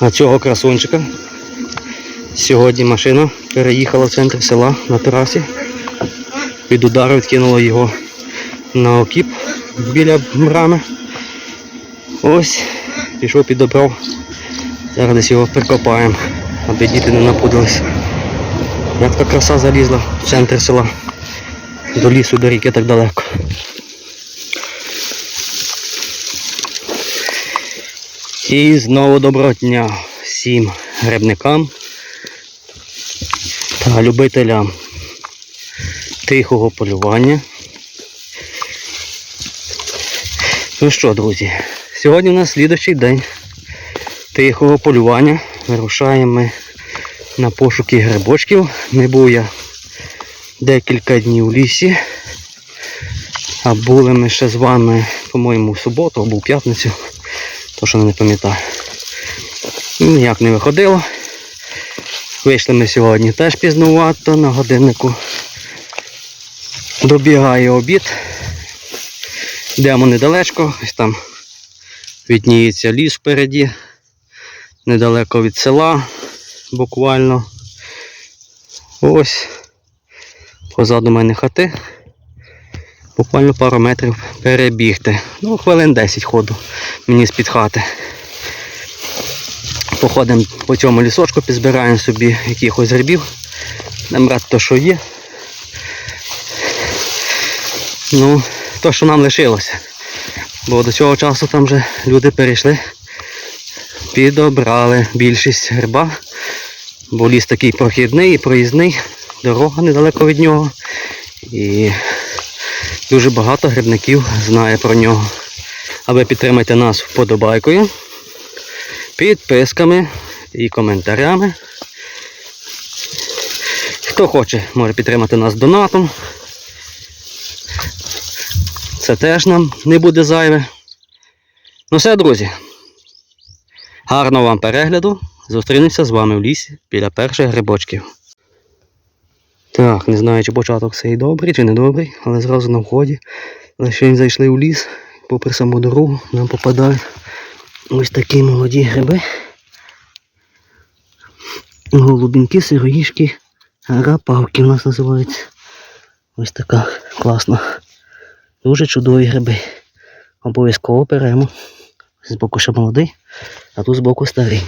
А цього красунчика сьогодні машина переїхала в центр села на трасі. Під удар відкинула його на окіп біля брами. Ось, пішов підобрав. Зараз десь його прикопаємо, аби діти не напудились. Як та краса залізла в центр села. До лісу, до ріки так далеко. І знову доброго дня всім грибникам та любителям тихого полювання. Ну що, друзі, сьогодні у нас слідуючий день тихого полювання. Вирушаємо ми на пошуки грибочків. Не був я декілька днів у лісі. А були ми ще з вами, по-моєму, в суботу або в п'ятницю. То що не пам'ятаю. Ніяк не виходило. Вийшли ми сьогодні теж пізнувато на годиннику. Добігає обід. Йдемо недалечко, ось там відніється ліс впереді, недалеко від села, буквально. Ось позаду мене хати. Буквально пару метрів перебігти. Ну, хвилин 10 ходу мені з-під хати. Походимо по цьому лісочку, підзбираємо собі якихось грибів. Нам брати то, що є. Ну, то, що нам лишилося. Бо до цього часу там вже люди перейшли, підобрали більшість гриба. Бо ліс такий прохідний і проїзний, дорога недалеко від нього. І дуже багато грибників знає про нього. А ви підтримайте нас вподобайкою, підписками і коментарями. Хто хоче, може підтримати нас донатом. Це теж нам не буде зайве. Ну все, друзі. Гарного вам перегляду. Зустрінемося з вами в лісі біля перших грибочків. Так, не знаю, чи початок цей добрий, чи не добрий, але зразу на вході. Лише він зайшли в ліс, попри саму дорогу, нам попадають ось такі молоді гриби. Голубінки, сироїшки, рапавки у нас називаються. Ось така класна. Дуже чудові гриби. Обов'язково беремо. З боку ще молодий, а тут з боку старий.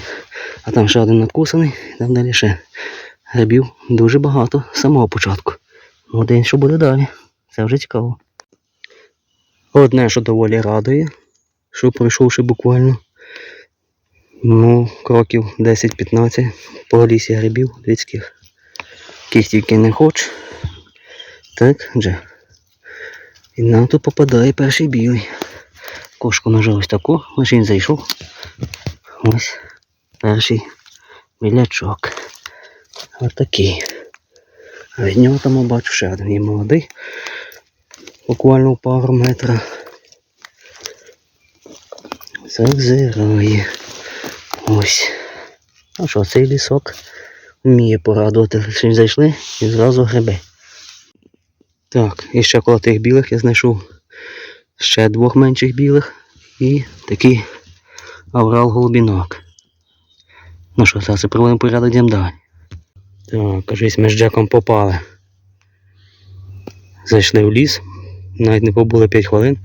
А там ще один надкусаний, там далі ще грибів дуже багато з самого початку. Ну, день, що буде далі. Це вже цікаво. Одне, що доволі радує, що пройшовши буквально ну, кроків 10-15 по лісі грибів людських. Яких тільки не хоч. Так, вже. І нам тут попадає перший білий. Кошку нажав ось таку, лише він зайшов. Ось перший білячок. Ось такий. А від нього там я бачу ще один є молодий. Буквально пару метра. Зазирає. Ось. А що, цей лісок вміє порадувати. Лише зайшли і зразу гриби. Так, і ще коло тих білих я знайшов ще двох менших білих і такий аврал голубінок. Ну що, зараз приводимо порядок йдемо далі. Так, кажись, ми з Джеком попали. Зайшли в ліс, навіть не побули 5 хвилин,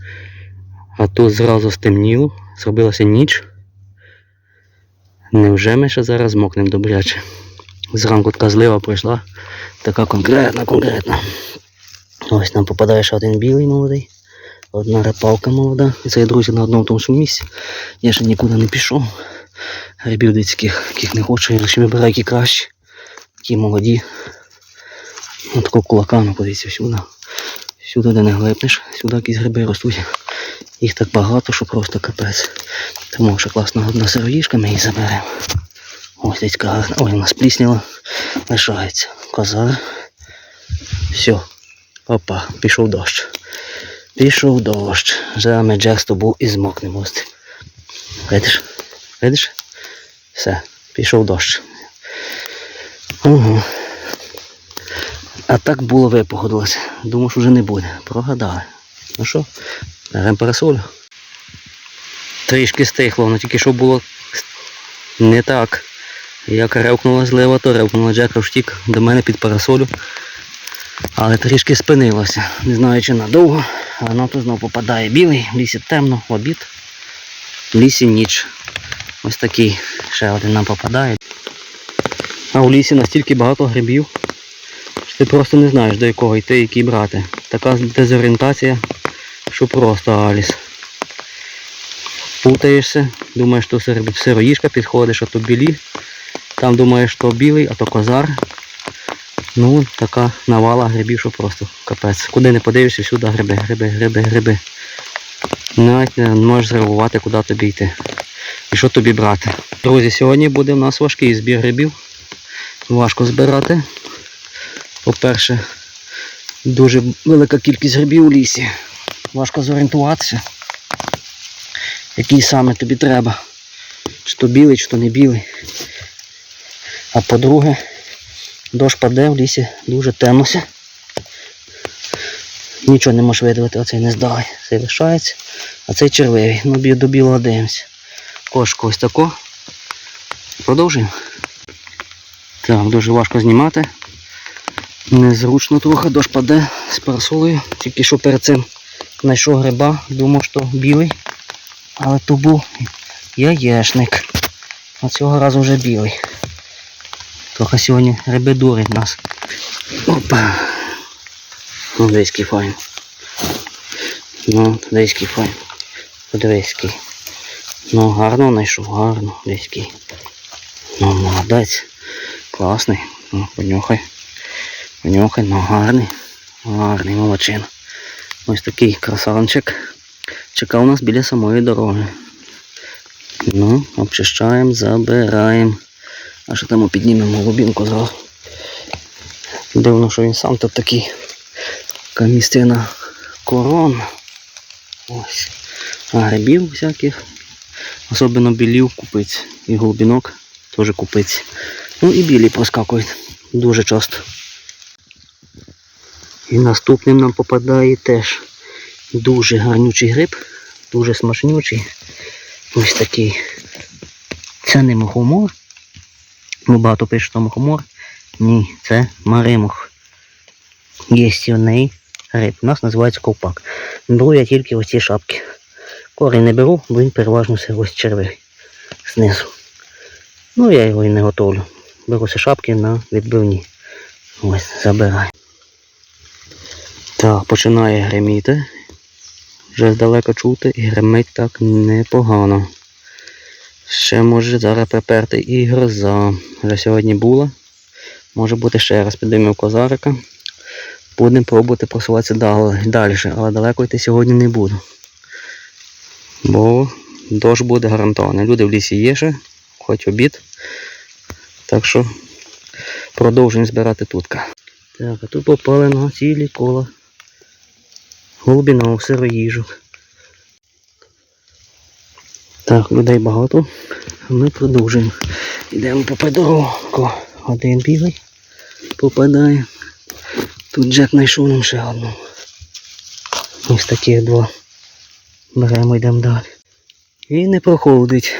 а тут зразу стемніло, зробилася ніч. Невже ми ще зараз змокнемо добряче? Зранку така злива пройшла, така конкретна, конкретна. Ось нам попадає ще один білий молодий, одна репалка молода. І це друзі на одному тому ж місці. Я ще нікуди не пішов. Грибів дитських, яких не хочу, я лише вибираю які кращі, які молоді. Ось такого кулаками подивіться всюди. Всюди, де не глипнеш, сюди якісь гриби ростуть. Їх так багато, що просто капець. Тому що класна одна сироїшка, ми її заберемо. Ось дядька гарна. Ой, вона сплісніла. Лишається. Коза. Все. Опа, пішов дощ. Пішов дощ. Зараз ми Джек з тобою і змокнемо. Видиш? Видиш? Все, пішов дощ. Ага. А так було випогодилося. Думав, що вже не буде. Прогадали. Ну що, беремо парасолю. Трішки стихло, воно тільки що було Не так. Як ревкнула злива, то ревкнула Джека втік до мене під парасолю. Але трішки спинилося. Не знаю чи надовго. Воно тут знову попадає білий, в лісі темно, обід. В лісі ніч. Ось такий ще один нам попадає. А у лісі настільки багато грибів, що ти просто не знаєш до якого йти, який брати. Така дезорієнтація, що просто Аліс. Путаєшся, думаєш, що сир- сироїжка підходиш, а то білі. Там думаєш, що білий, а то козар. Ну, така навала грибів, що просто капець. Куди не подивишся, всюди гриби, гриби, гриби, гриби. Навіть не можеш зреагувати, куди тобі йти. І що тобі брати. Друзі, сьогодні буде в нас важкий збір грибів. Важко збирати. По-перше, дуже велика кількість грибів у лісі. Важко зорієнтуватися, який саме тобі треба. Чи то білий, чи то не білий. А по-друге, дощ паде в лісі дуже темнося. Нічого не можеш видавити, оцей не здалий. Цей лишається, а цей червивий. Ну, до білого дивимося. Кошку ось тако. Продовжуємо. Так, дуже важко знімати. Незручно трохи, дощ паде з парасолею. Тільки що перед цим знайшов гриба, думав, що білий. Але то був яєшник. А цього разу вже білий. Трохи сьогодні гриби дурять нас. Опа. Дивись, який файн. Ну, дивись, який файн. Подивись, який. Ну, гарно знайшов, гарно. Дивись, який. Ну, молодець. Класний. Ну, понюхай. Понюхай, ну гарний. Гарний, молодчина. Ось такий красавчик. Чекав нас біля самої дороги. Ну, обчищаємо, забираємо. А що там піднімемо голубінку зразу. Дивно, що він сам тут такий. Така місцина корон. Ось. А грибів всяких. Особливо білів купить. І голубінок теж купить. Ну і білі проскакують дуже часто. І наступним нам попадає теж дуже гарнючий гриб, дуже смачнючий. Ось такий. Це не мухомор. Ну, багато пишуть, що мухомор. Ні, це маримух. Є сірний гриб. У нас називається ковпак. Беру я тільки ось ці шапки. Корінь не беру, бо він переважно все ось червивий знизу. Ну я його і не готовлю. Беру ці шапки на відбивні. Ось, забираю. Так, починає гриміти. Вже здалека чути і гримить так непогано. Ще може зараз приперти і гроза. Вже сьогодні була. Може бути ще раз підіймемо козарика. Будемо пробувати просуватися далі, але далеко йти сьогодні не буду. Бо дощ буде гарантований. Люди в лісі є ще, хоч обід. Так що продовжуємо збирати тутка. Так, а тут попали на цілі кола. Голубінок, сироїжок. Так, людей багато. Ми продовжуємо. Йдемо по дорогу. Один білий попадає. Тут Джек знайшов нам ще одну. Ось таких два. Беремо, йдемо далі. І не проходить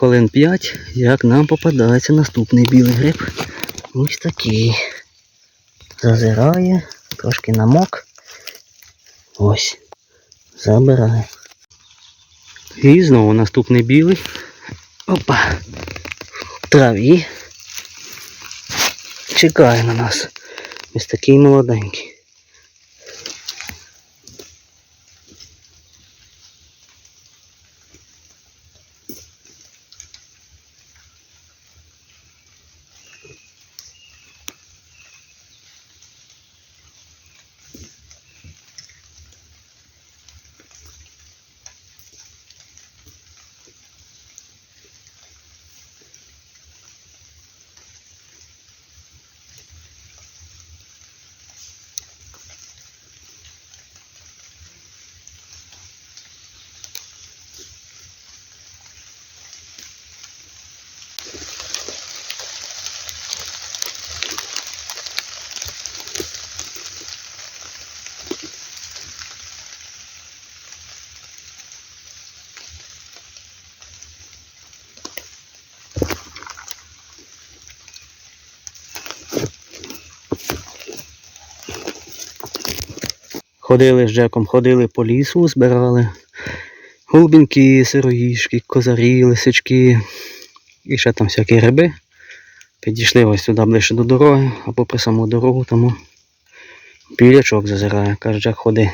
хвилин 5, як нам попадається наступний білий гриб. Ось такий. Зазирає, трошки намок. Ось. Забирає. І знову наступний білий. Опа. В траві. Чекає на нас. Ось такий молоденький. Ходили з Джеком, ходили по лісу, збирали голубінки, сироїшки, козарі, лисички і ще там всякі гриби. Підійшли ось сюди ближче до дороги, а попри саму дорогу тому білячок зазирає. Каже, Джек, ходи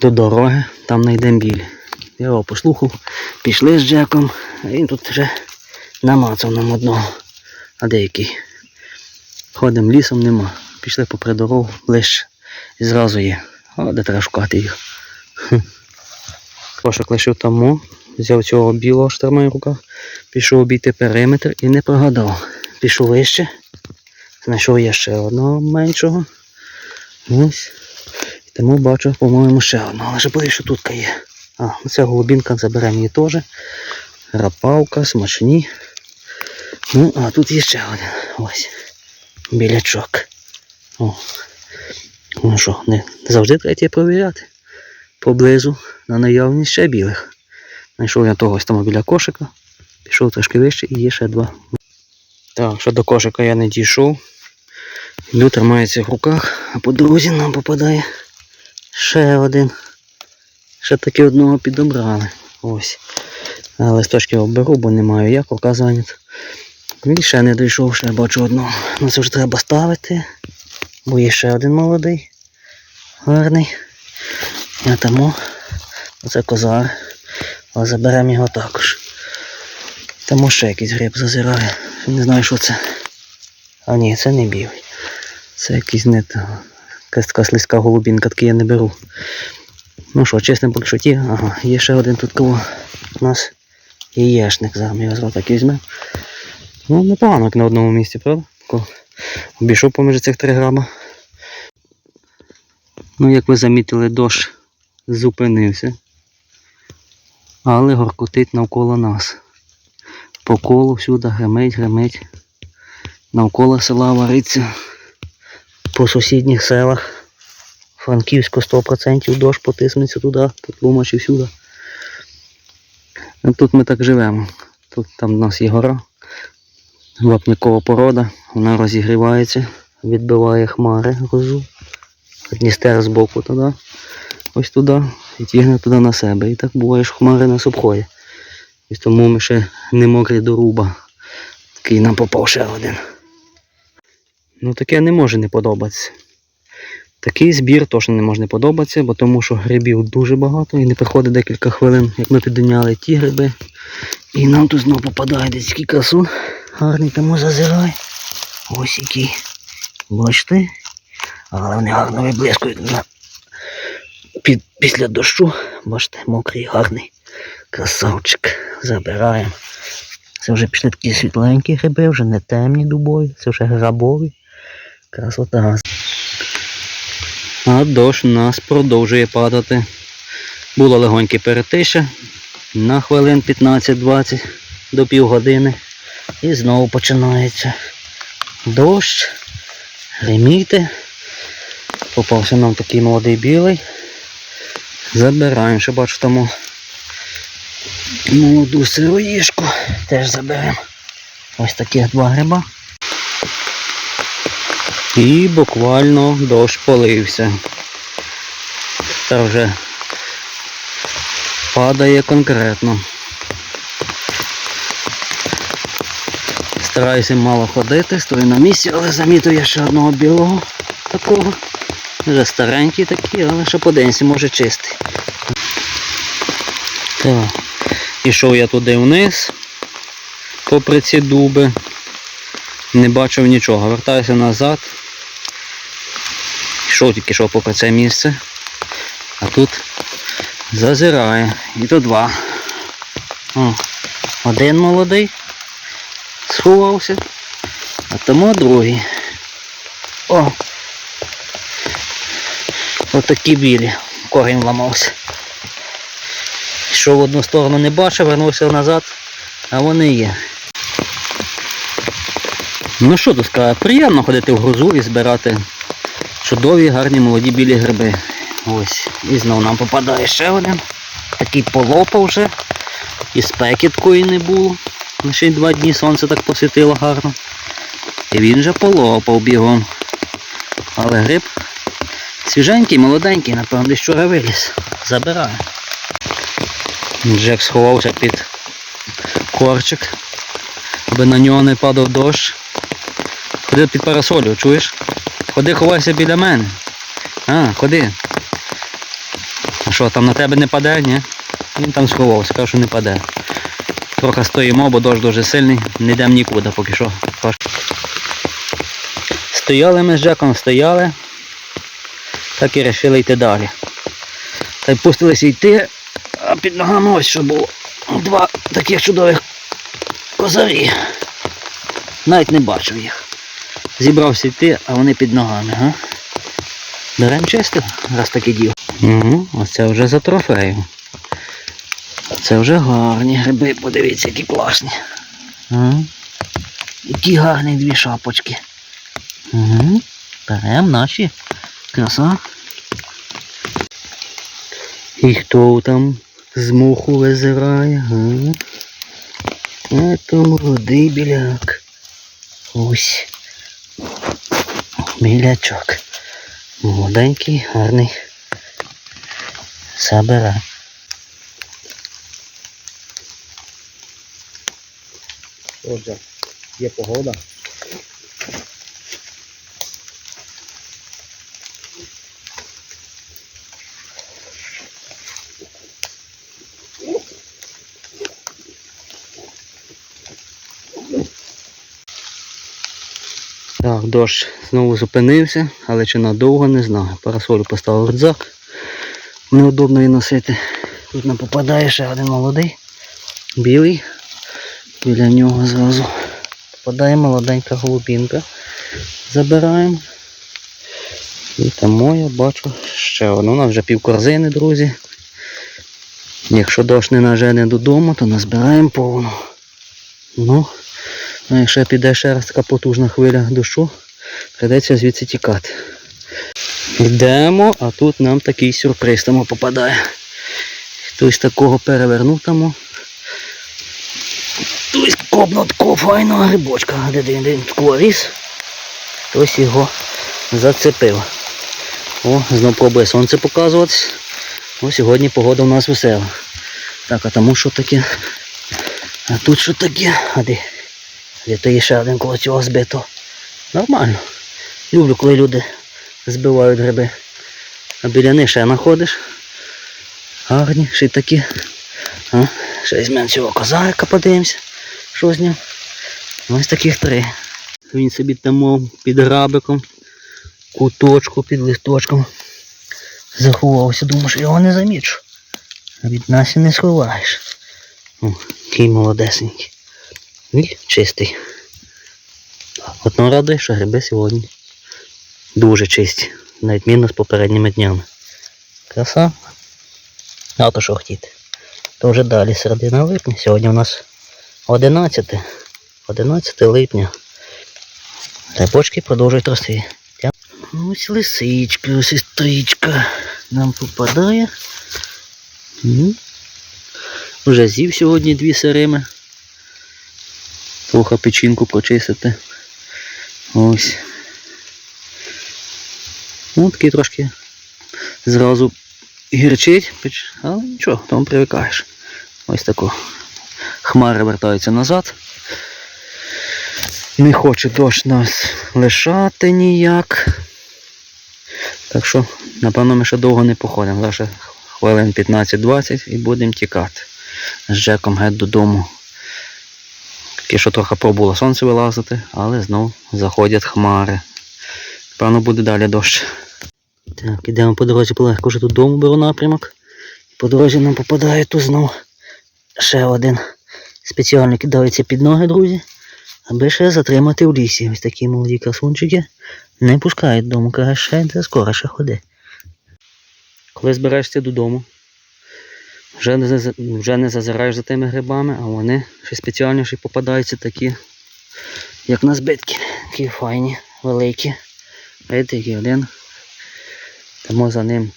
до дороги, там знайдемо біль. Я його послухав, пішли з Джеком, а він тут вже намацав нам одного. А деякий. Ходимо лісом, нема. Пішли попри дорогу ближче. І зразу є. Де треба шукати їх. Кошик лишив тому, взяв цього білого тримає в руках, пішов обійти периметр і не прогадав. Пішов вище, знайшов я ще одного меншого. Ось. І тому бачу, по-моєму, ще одного. Але ж боюсь, що тут є. А, ця голубінка заберемо її теж. Рапавка, смачні. Ну, а тут є ще один. Ось. Білячок. О. Ну що, не завжди треба провіряти. Поблизу на наявність ще білих. Знайшов я того ось там біля кошика. Пішов трошки вище і є ще два. Так, що до кошика я не дійшов. Йду тримається в руках, а по дорозі нам попадає ще один. Ще таки одного підобрали. Ось. А листочки оберу, бо не маю як, рука зайнята. І ще не дійшов, ще бачу одного. Ну це вже треба ставити. Бо ще один молодий. Гарний. Я тому. Оце козар. Але заберемо його також. Тому ще якийсь гриб зазирає. Не знаю, що це. А ні, це не білий. Це якийсь не. Якась така слизька голубінка, таки я не беру. Ну що, чесно, поки що ті. Ага, є ще один тут кого. У нас яєшник. Зараз ми його зразу так візьмемо. Ну, непогано як на одному місці, правда? Обійшов поміж цих 3 грама. Ну, як ви замітили, дощ зупинився. Але горкотить навколо нас. По колу всюди гримить, гримить. Навколо села вариться. По сусідніх селах. Франківську 100% дощ потиснеться туди, по Тлумачі всюди. Ну, Тут ми так живемо. Тут там в нас є гора. Вапнякова порода, вона розігрівається, відбиває хмари грозу. Дністер збоку туди, ось туди, і тягне туди на себе. І так буває, що хмари нас обходять. І тому ми ще не мокрі до руба. Такий нам попав ще один. Ну таке не може не подобатися. Такий збір точно не може не подобатися, бо тому що грибів дуже багато і не приходить декілька хвилин, як ми підняли ті гриби. І нам тут знову попадає десь красун. Гарний тому зазирай. Ось який. Бачите? Але вони гарно виблискують на... Під... після дощу. Бачите, мокрий, гарний. Красавчик. Забираємо. Це вже пішли такі світленькі гриби, вже не темні дубові, це вже грабові. Красота. А дощ у нас продовжує падати. Було легоньке перетише на хвилин 15-20 до півгодини. І знову починається дощ, гриміти. Попався нам такий молодий білий. Забираємо, ще бачу тому молоду сироїшку. Теж заберемо. Ось такі два гриба. І буквально дощ полився. Та вже падає конкретно. Стараюся мало ходити, стою на місці, але замітив я ще одного білого такого. Вже старенький такий, але ще подивимося, може чистий. Так. Ішов я туди вниз, попри ці дуби. Не бачив нічого. Вертаюся назад. Йшов тільки що попри це місце. А тут зазирає. І то два. О, один молодий сховався, а тому другий. О! Отакі білі. Корінь ламався. Йшов в одну сторону не бачив, вернувся назад, а вони є. Ну що тут сказати, приємно ходити в грузу і збирати чудові, гарні молоді білі гриби. Ось. І знову нам попадає ще один. Такий полопав вже. І спеки такої не було. Ще два дні сонце так посвітило гарно. І він вже полопав бігом. Але гриб Свіженький, молоденький, напевно, десь вчора виліз. Забираю. Джек сховався під корчик, аби на нього не падав дощ. Ходи під парасолю, чуєш? Ходи, ховайся біля мене. А, ходи. А що, там на тебе не паде, ні? Він там сховався, каже, що не паде. Трохи стоїмо, бо дощ дуже сильний, не йдемо нікуди поки що. Стояли ми з Джеком, стояли, так і вирішили йти далі. Та й пустилися йти, а під ногами ось що було. Два таких чудових козарі. Навіть не бачив їх. Зібрався йти, а вони під ногами, га? Берем чисто, раз таке діло. Угу, оце вже за трофею. Це вже гарні гриби, подивіться, які класні. Ага. Які гарні дві шапочки. Угу. Берем наші. Краса. І хто там з муху визирає? Га? Це молодий біляк. Ось. Білячок. Молоденький, гарний. Забирай. Отже, є погода. Дощ знову зупинився, але чи надовго не знаю. Парасолю поставив рюкзак. Неудобно її носити. Тут нам попадає ще один молодий, білий. Біля нього зразу попадає молоденька голубінка. Забираємо. І тому я бачу ще одну. У нас вже пів корзини, друзі. Якщо дощ не нажене додому, то назбираємо повну. Ну, а якщо піде ще раз така потужна хвиля дощу, прийдеться звідси тікати. Йдемо, а тут нам такий сюрприз тому попадає. Хтось такого перевернув тому. Хтось копнув такого файного грибочка, де він такого ріс. Хтось його зацепив. О, знов пробує сонце показуватись. О, сьогодні погода у нас весела. Так, а тому що таке? А тут що таке? А де? Де то є ще один коло цього збито. Нормально. Люблю, коли люди збивають гриби. А біля них ще знаходиш. Гарні, ще й такі. А, ще візьмемо цього козарика, подивимося. Що з ним? Ось таких три. Він собі там під грабиком, куточку під листочком заховався. Думаю, що його не замічу. А від нас і не сховаєш. О, який молодесенький. І чистий. Одно радує, що гриби сьогодні дуже чисті. На відміну з попередніми днями. Краса. А то що хотіти. То вже далі середина липня. Сьогодні у нас 11. 11 липня. Грибочки продовжують рости. Ось лисичка, сестричка нам попадає. Вже з'їв сьогодні дві сирими. Трохи печінку прочистити. Ось. Ну, такий трошки зразу гірчить, але нічого, тому привикаєш. Ось тако. Хмари вертаються назад. Не хоче дощ нас лишати ніяк. Так що, напевно, ми ще довго не походимо. Лише хвилин 15-20 і будемо тікати. З Джеком геть додому. Таке, що трохи пробуло сонце вилазити, але знов заходять хмари. Певно буде далі дощ. Так, ідемо по дорозі полегко вже додому беру напрямок. По дорозі нам попадає тут знов ще один спеціально кидається під ноги, друзі, аби ще затримати в лісі. Ось такі молоді красунчики не пускають додому, каже, ще скоро ще ходи. Коли збираєшся додому, вже не, вже не зазираєш за тими грибами, а вони ще спеціальніші попадаються такі, як на збитки. Такі файні, великі. Видите, який один. Тому за ним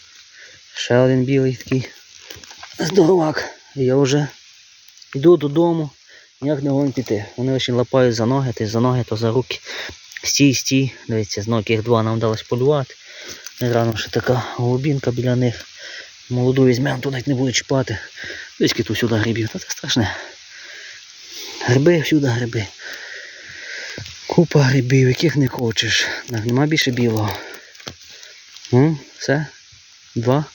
ще один білий такий здоровак. І я вже йду додому, ніяк не можу піти. Вони лише лапають за ноги, то за ноги, то за руки. Стій, стій. Дивіться, з ноги їх два нам вдалося полювати. Рано ще така голубінка біля них. Молоду візьмемо, то навіть не буде чіпати. Дички тут сюди грибів, та це страшне. Гриби, всюди гриби. Купа грибів, яких не хочеш. Так, нема більше білого. Ну, все. Два.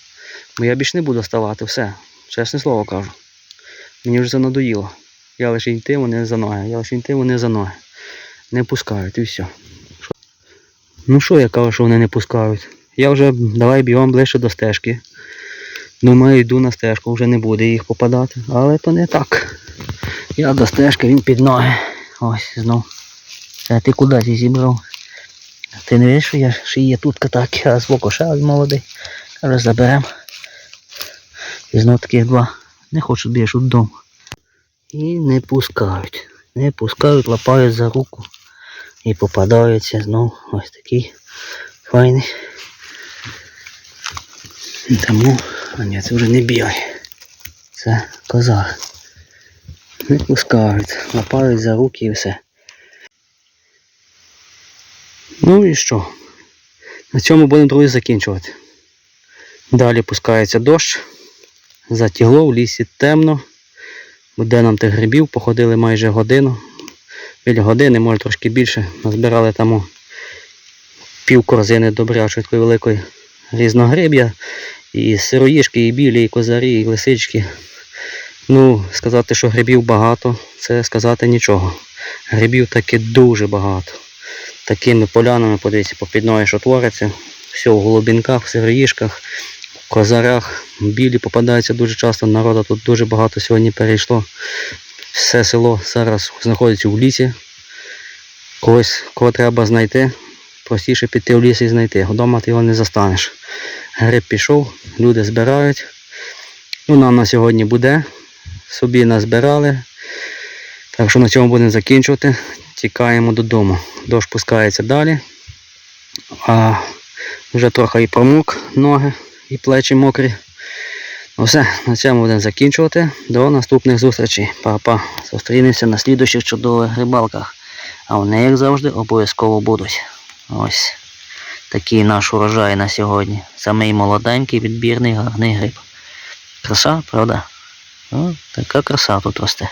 Бо я більше не буду ставати, все. Чесне слово кажу. Мені вже це надоїло. Я лише йти, вони за ноги. Я лише йти, вони за ноги. Не пускають і все. Ну що я кажу, що вони не пускають? Я вже давай бігом ближче до стежки. Думаю, йду на стежку, вже не буде їх попадати. Але то не так. Я до стежки, він під ноги. Ось знов. Це ти куди зі зібрав? Ти не видиш, що я ще є тут так, а збоку ще один молодий. Каже, заберемо. І знов таких два. Не хочуть більше додому. І не пускають. Не пускають, лапають за руку. І попадаються знов ось такий файний. Тому, а ні, це вже не білий. Це козак. Не пускають, лапають за руки і все. Ну і що? На цьому будемо друзі закінчувати. Далі пускається дощ. Затігло, в лісі темно. Буде нам тих грибів, походили майже годину. Біля години, може трошки більше. Назбирали там пів корзини добрячої такої великої різногриб'я. І сироїшки, і білі, і козарі, і лисички. Ну, сказати, що грибів багато, це сказати нічого. Грибів таки дуже багато. Такими полянами, подивіться, попід ноги, що твориться. Все в голубінках, в сироїшках, в козарях. Білі попадаються дуже часто. Народу тут дуже багато сьогодні перейшло. Все село зараз знаходиться в лісі. Когось, кого треба знайти, простіше піти в ліс і знайти. Вдома ти його не застанеш. Гриб пішов, люди збирають. Ну, нам на сьогодні буде. Собі назбирали. Так що на цьому будемо закінчувати. Тікаємо додому. Дощ пускається далі. А вже трохи і промок ноги і плечі мокрі. Ну все, на цьому будемо закінчувати. До наступних зустрічей. Па-па. Зустрінемося на слідуючих чудових рибалках. А вони, як завжди, обов'язково будуть. Ось такий наш урожай на сьогодні. Самий молоденький, відбірний, гарний гриб. Краса, правда? О, така краса тут росте.